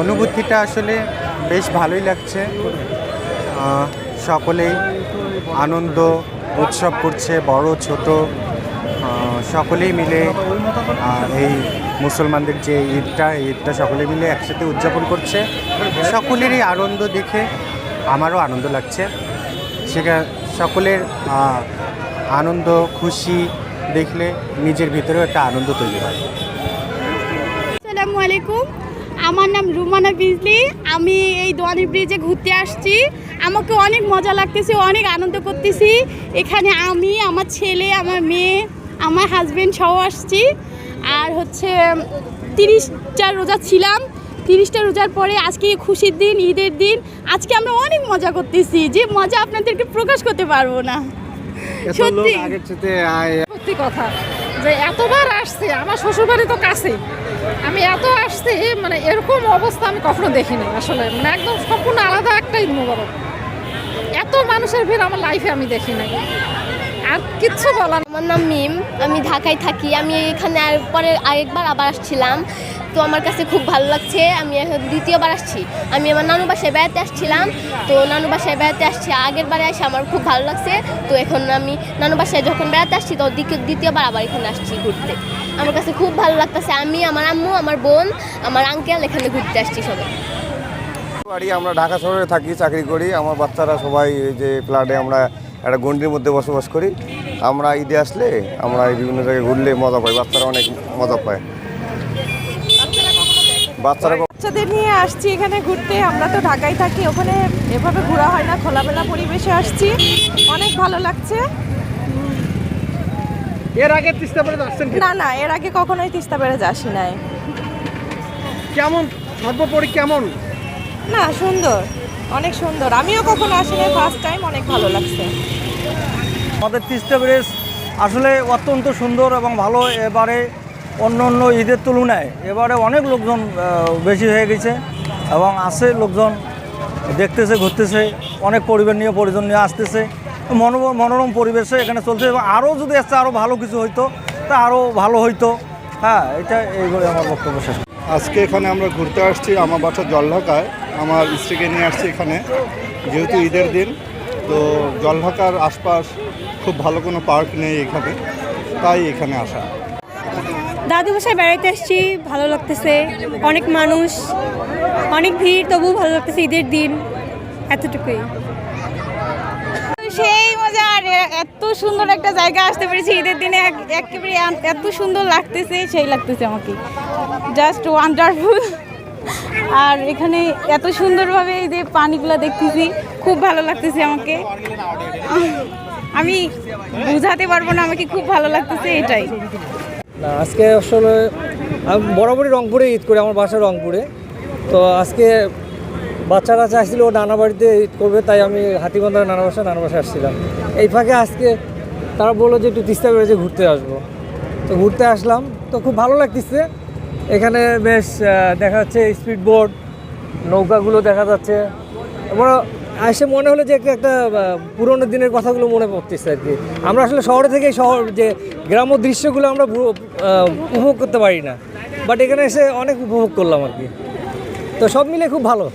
অনুভূতিটা আসলে বেশ ভালোই লাগছে। সকলেই আনন্দ উৎসব করছে, বড়, ছোট সকলেই মিলে এই মুসলমানদের যে ঈদটা ঈদটা সকলে মিলে একসাথে উদযাপন করছে। সকলেরই আনন্দ দেখে আমারও আনন্দ লাগছে। সেটা সকলের আনন্দ, খুশি দেখলে নিজের ভিতরেও একটা আনন্দ তৈরি হয়। আসসালামু আলাইকুম। আমার নাম রুমানা বিজলি। আমি এই দোয়ানি ব্রিজে ঘুরতে আসছি। আমাকে অনেক মজা লাগতেছে অনেক আনন্দ করতেছি। এখানে আমি আমার ছেলে আমার মেয়ে আমার হাজব্যান্ড সহ আসছি। আর হচ্ছে তিরিশটা রোজা ছিলাম। তিরিশটা রোজার পরে আজকে খুশির দিন ঈদের দিন। আজকে আমরা অনেক মজা করতেছি। যে মজা আপনাদেরকে প্রকাশ করতে পারব না। সত্যি। সত্যি কথা। যে এতবার আসছে, আমার শ্বশুরবাড়ি তো কাছেই। আমি এত আসছি মানে এরকম অবস্থা আমি কখনো দেখিনি আসলে। মানে একদম সম্পূর্ণ আলাদা একটা ঈদ মুবারক এত মানুষের ভিড় আমার লাইফে আমি দেখি নাই। আর কিচ্ছু বলার আমার নাম মিম, আমি ঢাকায় থাকি। আমি এখানে আর পরে আরেকবার আবার আসছিলাম। তো আমার কাছে খুব ভালো লাগছে। আমি এখন দ্বিতীয়বার আসছি। আমি আমার নানু বাসায় বেড়াতে আসছিলাম। তো নানু বাসায় বেড়াতে আসছি আগের বারে এসে আমার খুব ভালো লাগছে। তো এখন আমি নানু বাসায় যখন বেড়াতে আসছি, তো দ্বিতীয় দ্বিতীয়বার আবার এখানে আসছি ঘুরতে। আমার কাছে খুব ভালো লাগতেছে। আমি, আমার আম্মু, আমার বোন, আমার আঙ্কেল এখানে ঘুরতে আসছি সবাই। বাড়ি আমরা ঢাকা শহরে থাকি, চাকরি করি। আমার বাচ্চারা সবাই যে ফ্ল্যাটে আমরা একটা গন্ডির মধ্যে বসবাস করি। আমরা ঈদে আসলে আমরা বিভিন্ন জায়গায় ঘুরলে মজা পাই। বাচ্চারা অনেক মজা পায়। বাচ্চারা বাচ্চাদের নিয়ে আসছি এখানে ঘুরতে। আমরা তো ঢাকায় থাকি ওখানে এভাবে ঘোরা হয় না খোলামেলা পরিবেশে আসছি। অনেক ভালো লাগছে। এর আগে তিস্তা পারে আসছেন কি? না না এর আগে কখনোই তিস্তা বেড়ে আসি নাই। কেমন? সর্বোপরি কেমন? না সুন্দর অনেক সুন্দর। আমিও কখনো আসি নাই ফার্স্ট টাইম অনেক ভালো লাগছে। আমাদের তিস্তা ব্রিজ আসলে অত্যন্ত সুন্দর এবং ভালো। এবারে অন্য অন্য ঈদের তুলনায় এবারে অনেক লোকজন বেশি হয়ে গেছে এবং আসে লোকজন দেখতেছে, ঘুরতেছে, অনেক পরিবার নিয়ে, পরিজন নিয়ে আসতেছে। মনোরম পরিবেশে এখানে চলছে এবং আরও যদি আসছে আরও ভালো কিছু হইতো, তা আরও ভালো হইতো। হ্যাঁ এটা এইগুলো আমার বক্তব্য শেষ। আজকে এখানে আমরা ঘুরতে আসছি আমার বাসা জলঢাকায়। আমার স্ত্রীকে নিয়ে আসছি এখানে, যেহেতু ঈদের দিন, তো জলঢাকার আশপাশ খুব ভালো কোনো পার্ক নেই এখানে, তাই এখানে আসা। দাদু বাসায় বেড়াইতে আসছি, ভালো লাগতেছে। অনেক মানুষ, অনেক ভিড়, তবুও ভালো লাগতেছে ঈদের দিন এতটুকুই। সেই মজা আর এত সুন্দর একটা জায়গা আসতে পেরেছি ঈদের দিনে, এক- একেবারে এত সুন্দর লাগতেছে, সেই লাগতেছে আমাকে। জাস্ট ওয়ান্ডারফুল আর এখানে এত সুন্দরভাবে এই যে পানিগুলো দেখতেছি, খুব ভালো লাগতেছে আমাকে। আমি বুঝাতে পারব না, আমাকে খুব ভালো লাগতেছে এটাই। না, আজকে আসলে আমি বরাবরই রংপুরে ঈদ করি, আমার বাসা রংপুরে। তো আজকে বাচ্চারা চাইছিল ও নানা বাড়িতে ঈদ করবে, তাই আমি হাতিবান্ধার নানা বাসা নানা বাসা আসছিলাম। এই ফাঁকে আজকে তারা বলল যে একটু তিস্তা বেড়েছে ঘুরতে আসব। তো ঘুরতে আসলাম, তো খুব ভালো লাগতেছে। এখানে বেশ দেখা যাচ্ছে স্পিড বোট নৌকাগুলো দেখা যাচ্ছে। এবার এসে মনে হলো যে একটা একটা পুরোনো দিনের কথাগুলো মনে পড়তেছে আর কি। আমরা আসলে শহরে থেকে শহর, যে গ্রাম্য দৃশ্যগুলো আমরা উপভোগ করতে পারি না। বাট এখানে এসে অনেক উপভোগ করলাম আর কি। তো সব মিলে খুব ভালো।